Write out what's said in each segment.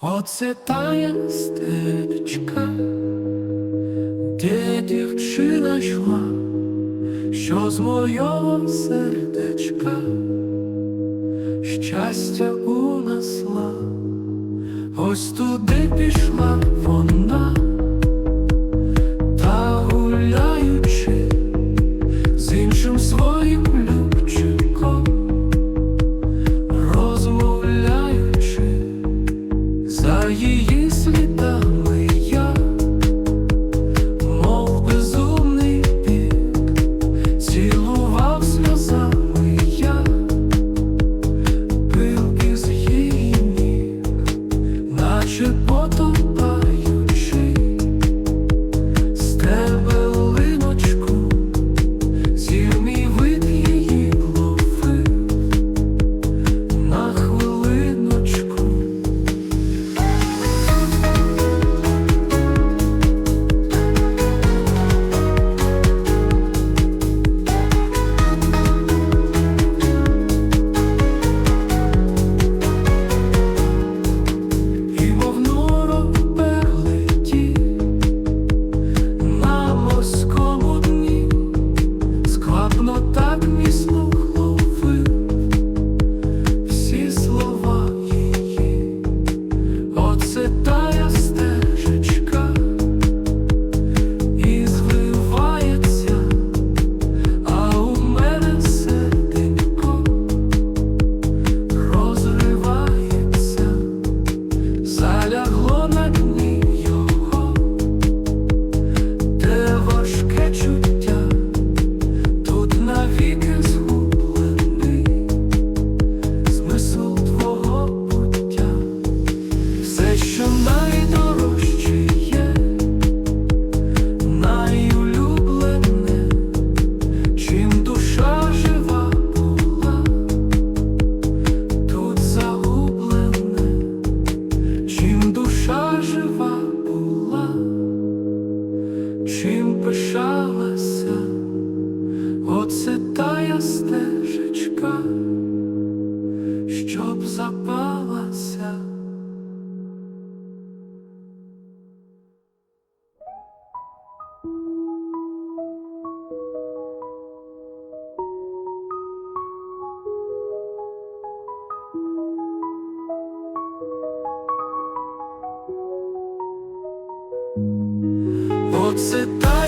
Оце тая стечка, де дівчина йшла, що з мого сердечка щастя унесла, ось туди пішла. Outside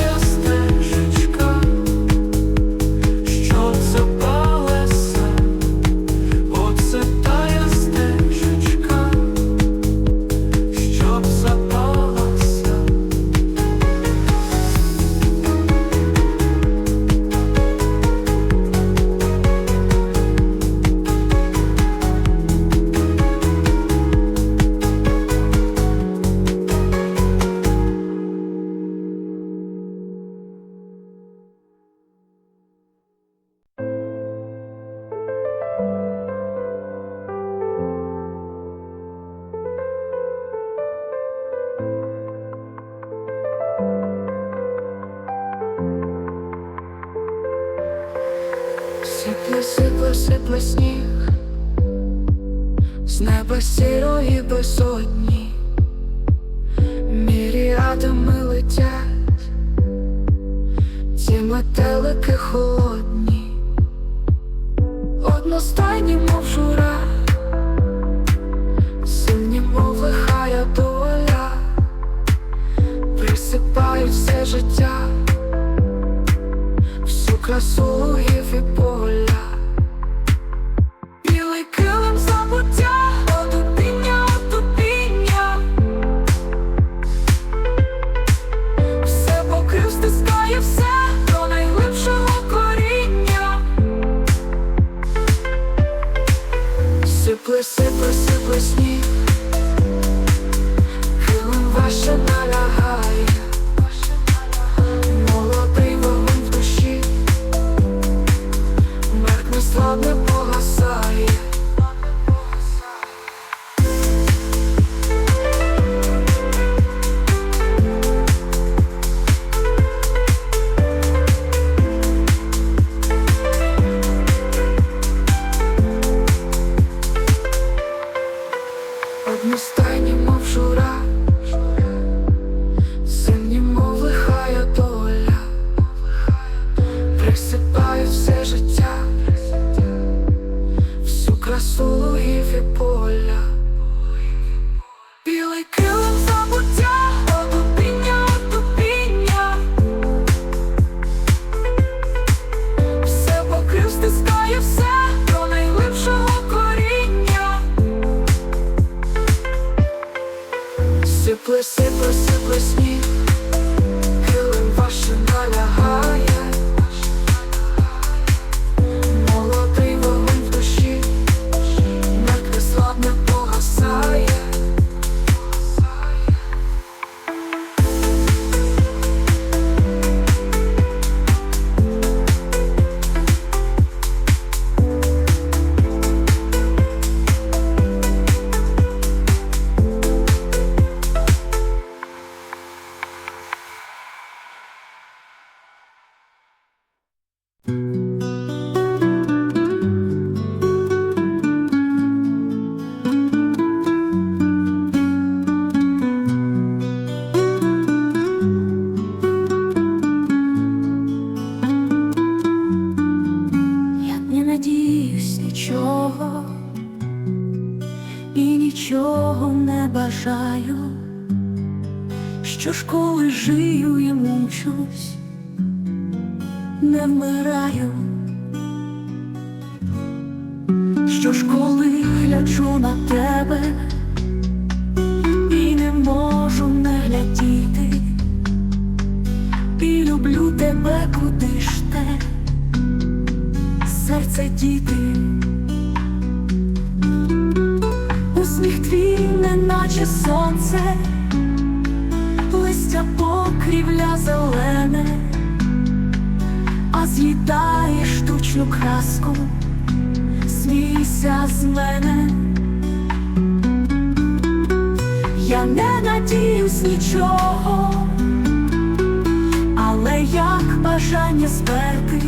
сипле, сипле, сипле сніг, з неба сірої безодні, міріадами летять, ті метелики холодні, одностайні мов Сипле, сипле, сипле сніг. З'їдає штучну краску, смійся з мене. Я не надіюсь нічого, але як бажання сперти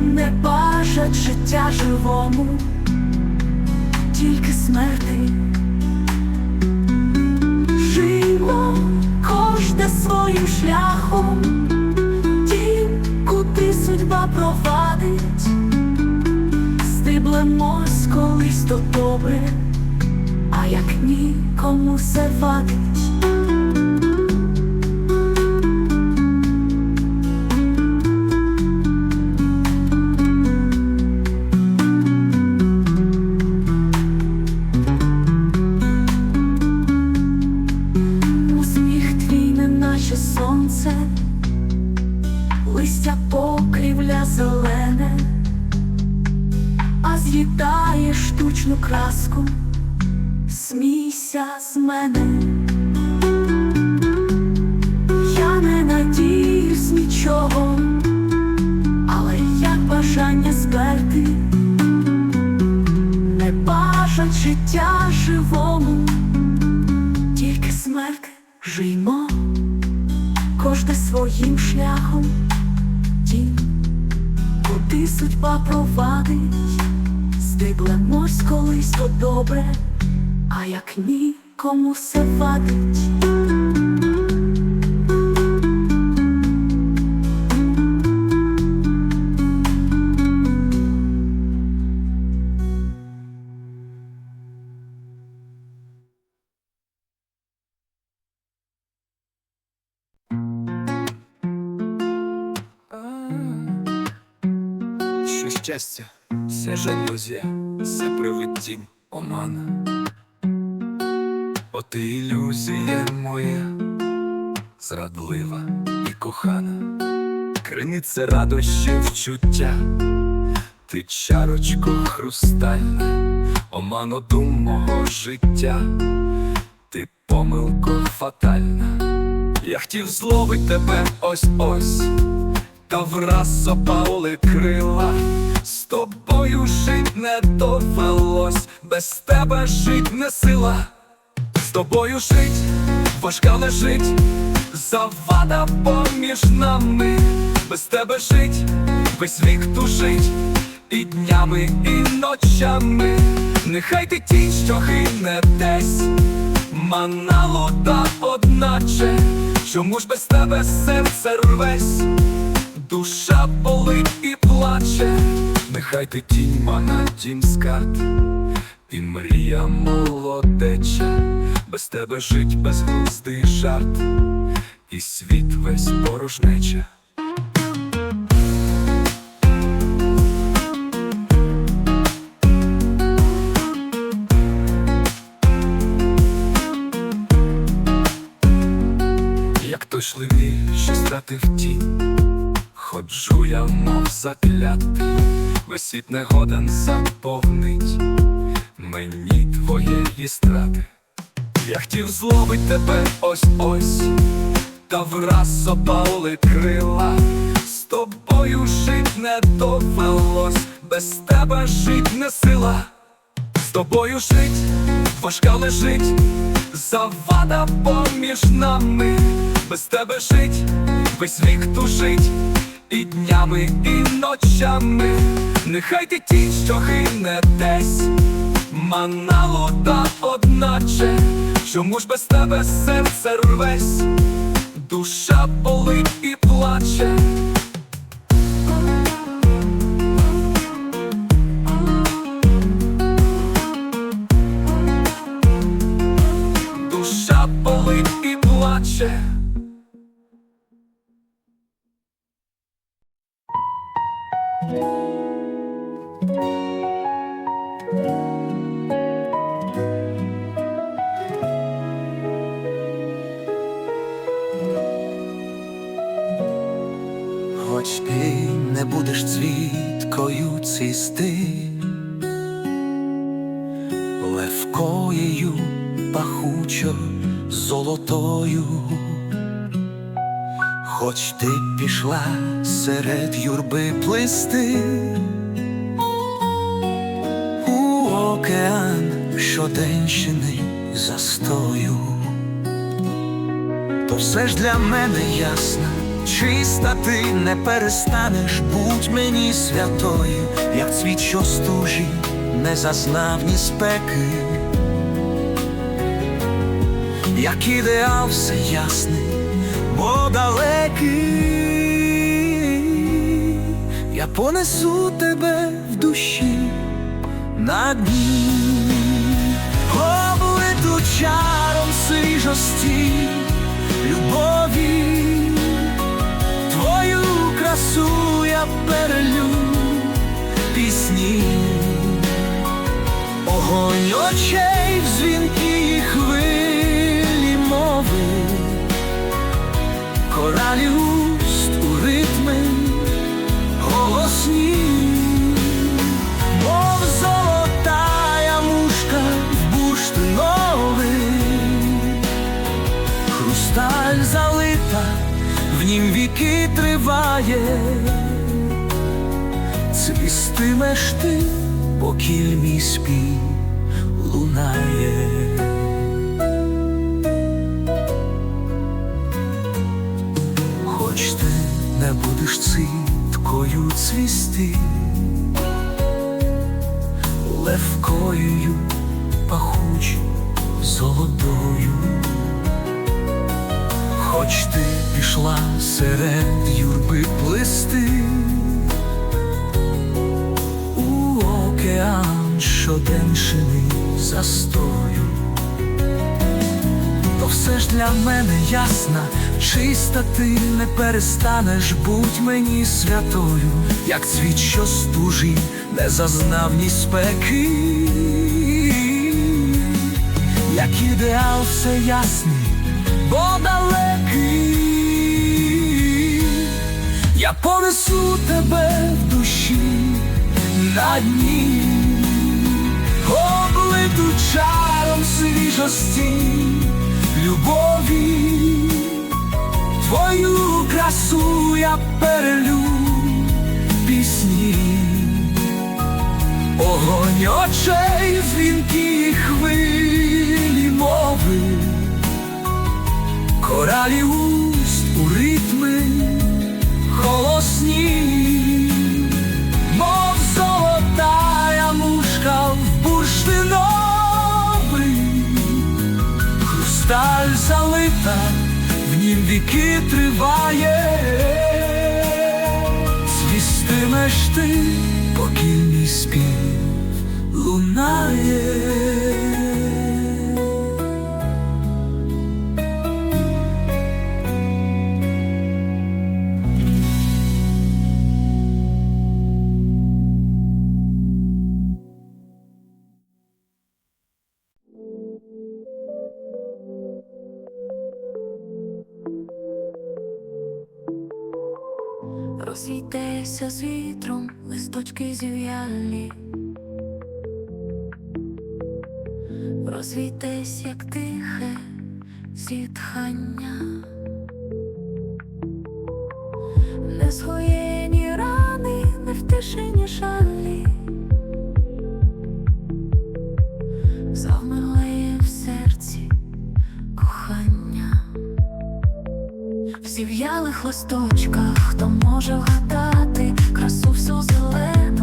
не бажать життя живому, тільки смерти. Жимо кожне своїм шляхом, судьба провадить, стиблемось колись то добре, а як ні, кому все вадить. Усміх твій, неначе сонце, штучну краску, смійся з мене. Я не надіюсь нічого, але як бажання сперти, не бажать життя живому тільки смерть жиймо, кожне своїм шляхом, тім, куди судьба провадить, здиблемось колись то добре, а як ні, кому все вадить. Що щастя, це жалюзія, це привидінь омана. От ілюзія моя, зрадлива і кохана, криниця радощів чуття, ти чарочко хрустальна, омано дум мого життя, ти помилко фатальна. Я хотів зловить тебе ось ось та враз опали крила, тобою жить не довелось, без тебе жить не сила, з тобою жить, важка лежить, завада поміж нами, без тебе жить, весь вік тужить, і днями, і ночами. Нехай ти тінь, що гине десь, мана лота одначе, чому ж без тебе серце рвесь, душа болить і плаче, нехай ти тінь, мана тінь скарб, і мрія молодеча, без тебе жить безглуздий жарт, і світ весь порожнеча. Як той шливі, що стати в тінь, ходжу я, мов заклятий, світ не годен заповнить мені твоєї страти. Я хотів зловить тебе ось ось, та враз опали крила. З тобою жить не довелось, без тебе жить не сила. З тобою жить, важка лежить, завада поміж нами, без тебе жить, весь вік тужить, і днями, і ночами, нехай ти тінь, що гине десь, мана лота одначе, чому ж без тебе серце рвесь, душа болить і плаче. душа болить і плаче. Хоч ти не будеш цвіткою цвісти, левкоєю пахучо золотою, хоч ти пішла серед юрби плисти. У океан щоденщини застою то все ж для мене ясно, чиста ти не перестанеш, будь мені святою, як цвіт, що стужі, не зазнав ні спеки, як ідеал все ясний, бо далекий, я понесу тебе в душі на дні, облиту чаром свіжості любові, твою красу я перелю пісні, огонь очей в дзвінкій хвилі мови, коралі триває, цвістимеш ти, покіль мій спів лунає. Хоч ти не будеш циткою цвісти, левкою пахучу золотою. Хоч ти пішла серед юрби плисти у океан щоденшини застою, то все ж для мене ясна, чиста ти не перестанеш, будь мені святою, як цвіт, що стужі, не зазнав ні спеки, як ідеал все ясний бо далекий, я понесу тебе в душі на дні, облиту чаром свіжості, любові, твою красу я перелю пісні, огонь очей дзвінкі хвилі мови Коралі уст у ритми холосні, мов золотая мушка в бурштиновий, хрусталь залита, в нім віки триває, звістимеш ти, покільний спів лунає. зів'ялі Розвійтесь, як тихе зітхання, не згоєні рани, не в тишині шалі, завмилає в серці кохання, в зів'ялих листочках, хто може вгадати красу всю зелену.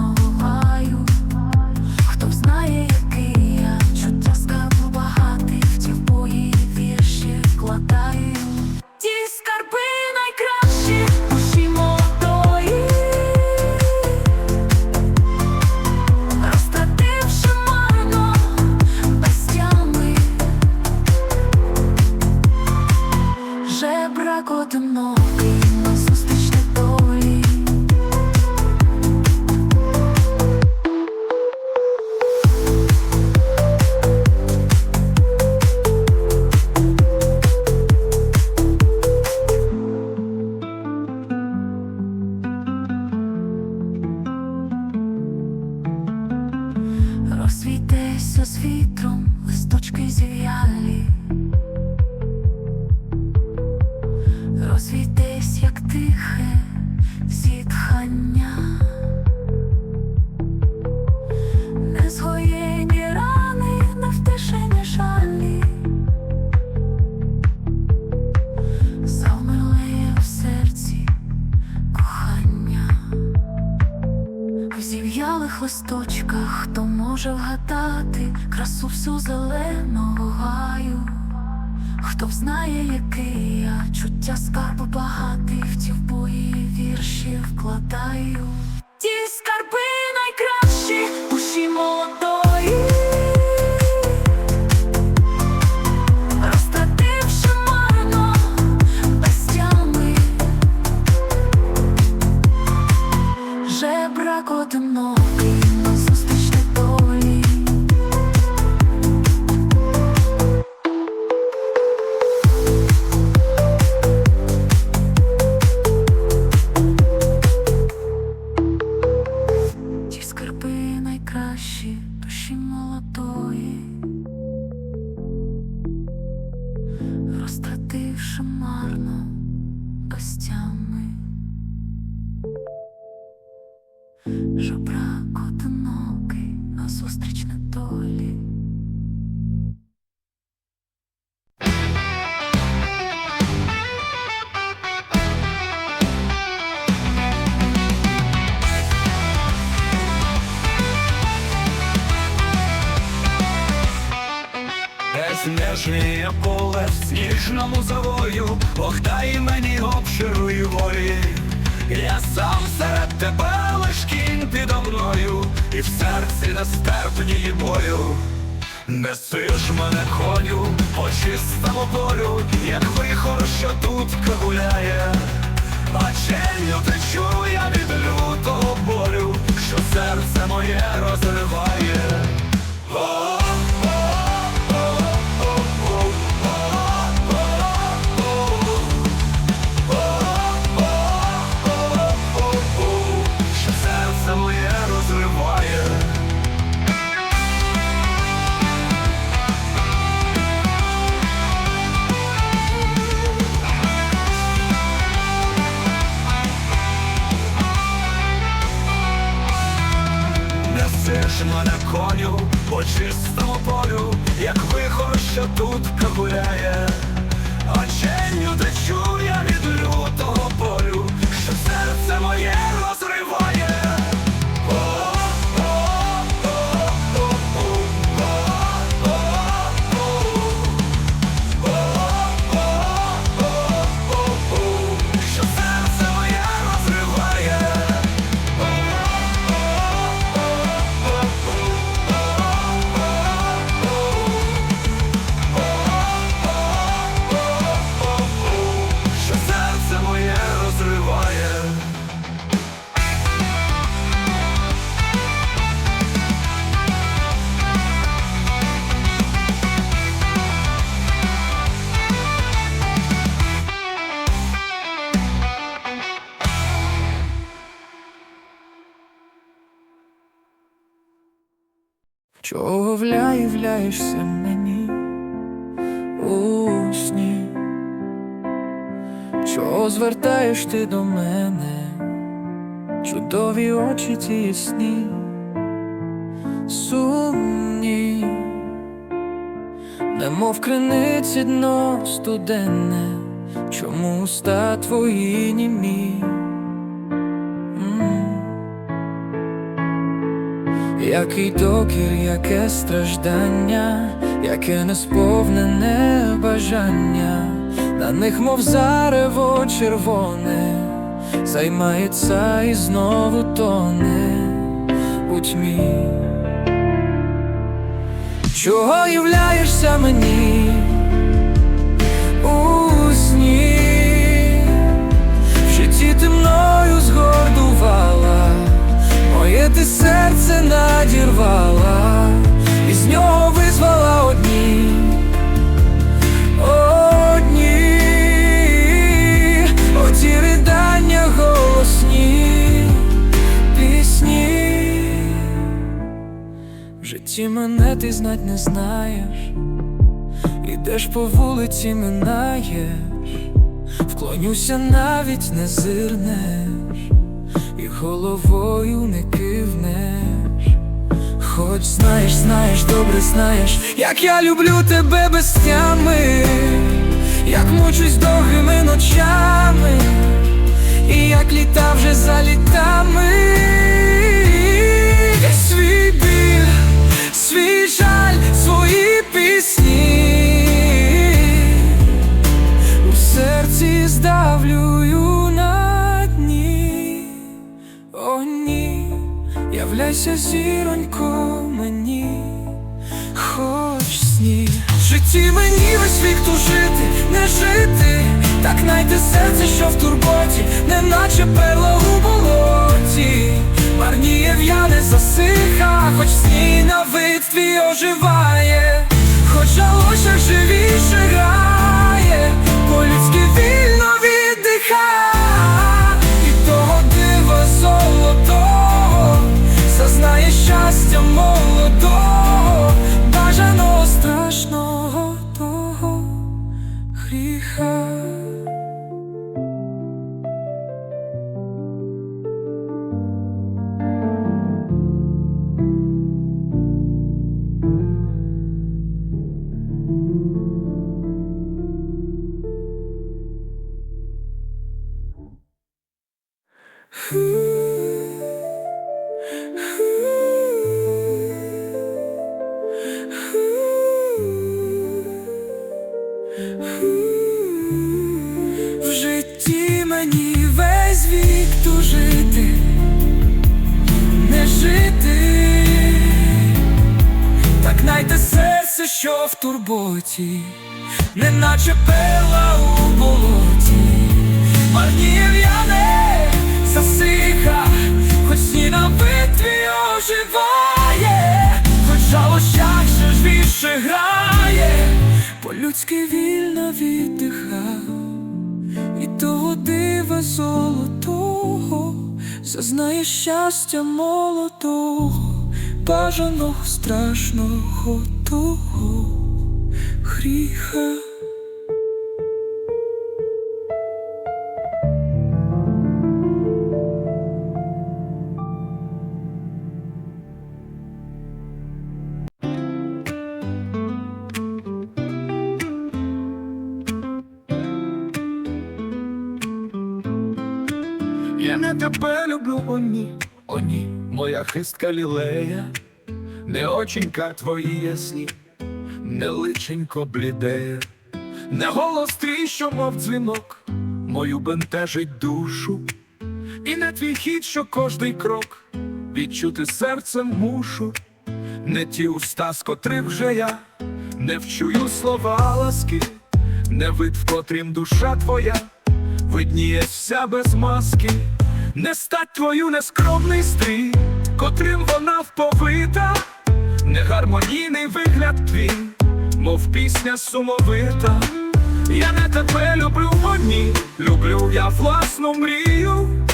Розсвітися з вітром листочки зів'ялі Розвійтись, як тихе зітхання, не згоєні рани, не втишені жалі, завмерлеє в серці кохання, в зів'ялих листочках може вгадати красу всю зеленого гаю, хто б знає, який я чуття скарбу багатих, ті в бої вірші вкладаю. безмежні поле в сніжному завою, Охтай дай мені обшируй волі. Я сам серед тебе лиш кінь підо мною, і в серці нестерпній бою. Неси ж мене коню по чистому полю, як вихор, що тут кагуляє, а челю течу я від лютого болю, що серце моє розриває. Скачемо на коню по чистому полю, як вихо, що тут кагуляє, оченню дечу я від... Чого вля являєшся мені у сні? Чого звертаєш ти до мене? Чудові очі ті ясні, сумні, немов криниці дно студенне, чому уста твої німі? Який докір, яке страждання, яке несповнене бажання, на них, мов зарево червоне, займається і знову тоне у тьмі. Чого являєшся мені у сні? В житті ти мною згордувала, моє ти серце надірвала, і з нього визвала одні. Одні, оті ридання голосні пісні. В житті мене ти знать не знаєш, ідеш по вулиці, минаєш, вклонюся, навіть не зирнеш, і головою не кивнеш. Хоч знаєш, знаєш, добре знаєш, як я люблю тебе без тями, як мучусь довгими ночами, і як літа вже за літами, Житті мені весь вік тужити, не жити, так найде серце, що в турботі, неначе перла у болоті, марніє в'яне засиха, хоч сні на вид твій оживає, хоч жалося живіше грає, по-людськи вільно віддиха, золотого зазнає щастя молодого, бажаного страшного того гріха. О ні, о ні, моя хистка лілея, не оченька твої ясні, не личенько блідеє, не голос твій, що мов дзвінок, мою бентежить душу, і не твій хід, що кожний крок відчути серцем мушу, не ті уста, з котрих вже я не вчую слова ласки, не вид, в котрім душа твоя видніє вся без маски, не стать твою нескромний стрій, котрим вона вповита, не гармонійний вигляд твій, мов пісня сумовита. Я не тебе люблю одні, люблю я власну мрію,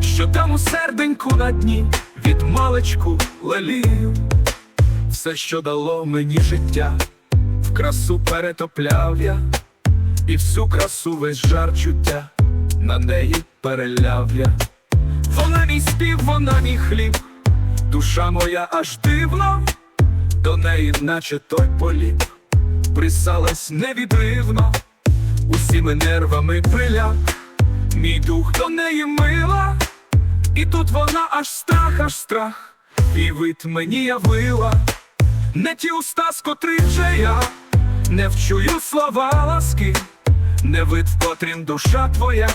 що там у серденьку на дні від маличку лелію. все, що дало мені життя, в красу перетопляв я, і всю красу весь жар чуття на неї переляв я. Вона мій спів, вона мій хліб, душа моя аж дивно, до неї, наче той поліп, присалась невідривно, усіми нервами приляг, мій дух до неї мила, і тут вона аж страх, аж страх, і вид мені явила, не ті уста, з котрих же я не вчую слова ласки, не вид, в котрім душа твоя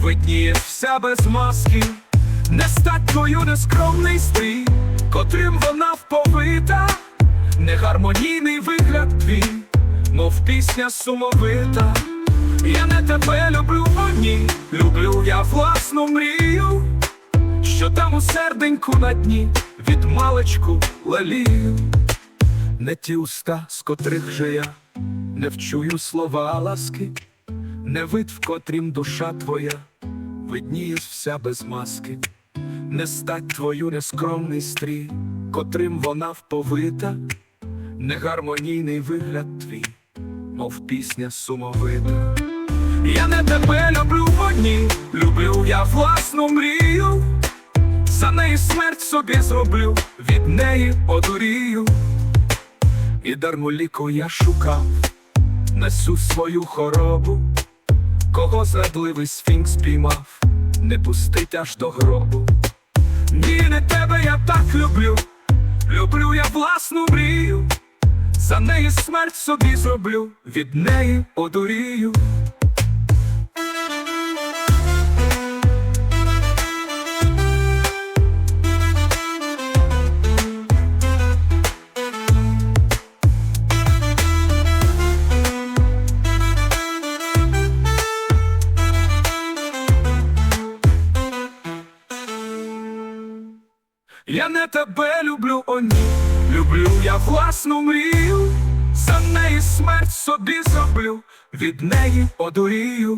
видніє вся без маски, не стать твою нескромний стрій, котрим вона вповита, не гармонійний вигляд твій, мов пісня сумовита. Я не тебе люблю одні, люблю я власну мрію, що там у серденьку на дні від маличку лелію. Не ті уста, з котрих же я не вчую слова ласки, не вид, в котрім душа твоя, виднієш вся без маски, не стать твою нескромний стрій, котрим вона вповита, не гармонійний вигляд твій, мов пісня сумовита. Я не тебе люблю в одні, люблю я власну мрію, за неї смерть собі зроблю, від неї одурію. І дарму ліку я шукав, несу свою хоробу, кого зрадливий сфінкс спіймав, не пустить аж до гробу. Ні, не тебе я так люблю, люблю я власну мрію, за неї смерть собі зроблю, від неї одурію. Я не тебе люблю, о ні, люблю я власну мрію, за неї смерть собі зроблю, від неї одурію.